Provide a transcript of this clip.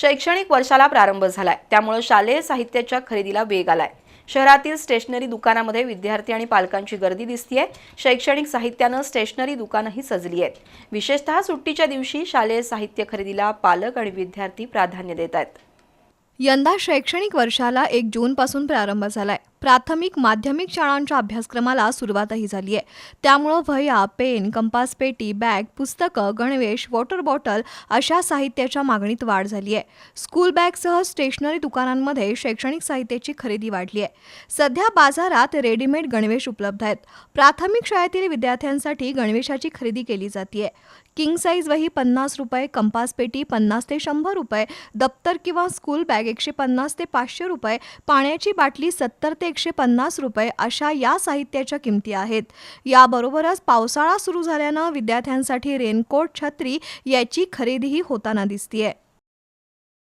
शैक्षणिक वर्षाला प्रारंभ झालाय. त्यामुळे शालेय साहित्याच्या खरेदीला वेग आलाय. शहरातील स्टेशनरी दुकानामध्ये विद्यार्थी आणि पालकांची गर्दी दिसतीये. शैक्षणिक साहित्यानं स्टेशनरी दुकानंही सजली आहेत. विशेषतः सुट्टीच्या दिवशी शालेय साहित्य खरेदीला पालक आणि विद्यार्थी प्राधान्य देत आहेत यंदा शैक्षणिक वर्षाला एक जूनपासून प्रारंभ झालाय. प्राथमिक माध्यमिक शाळांच्या अभ्यासक्रमाला सुरुवातही झाली आहे. त्यामुळं वह्या पेन कंपास पेटी बॅग पुस्तकं गणवेश वॉटर बॉटल अशा साहित्याच्या मागणीत वाढ झाली आहे. स्कूल बॅगसह स्टेशनरी दुकानांमध्ये शैक्षणिक साहित्याची खरेदी वाढली आहे. सध्या बाजारात रेडीमेड गणवेश उपलब्ध आहेत. प्राथमिक शाळेतील विद्यार्थ्यांसाठी गणवेशाची खरेदी केली जाते किंग साईज वही पन्नास रुपये कंपास पेटी पन्नास ते शंभर रुपये दप्तर किंवा स्कूल बॅग एकशे पन्नास ते पाचशे रुपये पाण्याची बाटली सत्तर ते एकशे पन्नास रुपये अशा या साहित्याच्या किमती आहेत. याबरोबरच पावसाळा सुरू झाल्यानं विद्यार्थ्यांसाठी रेनकोट छत्री याची खरेदीही होताना दिसतीये.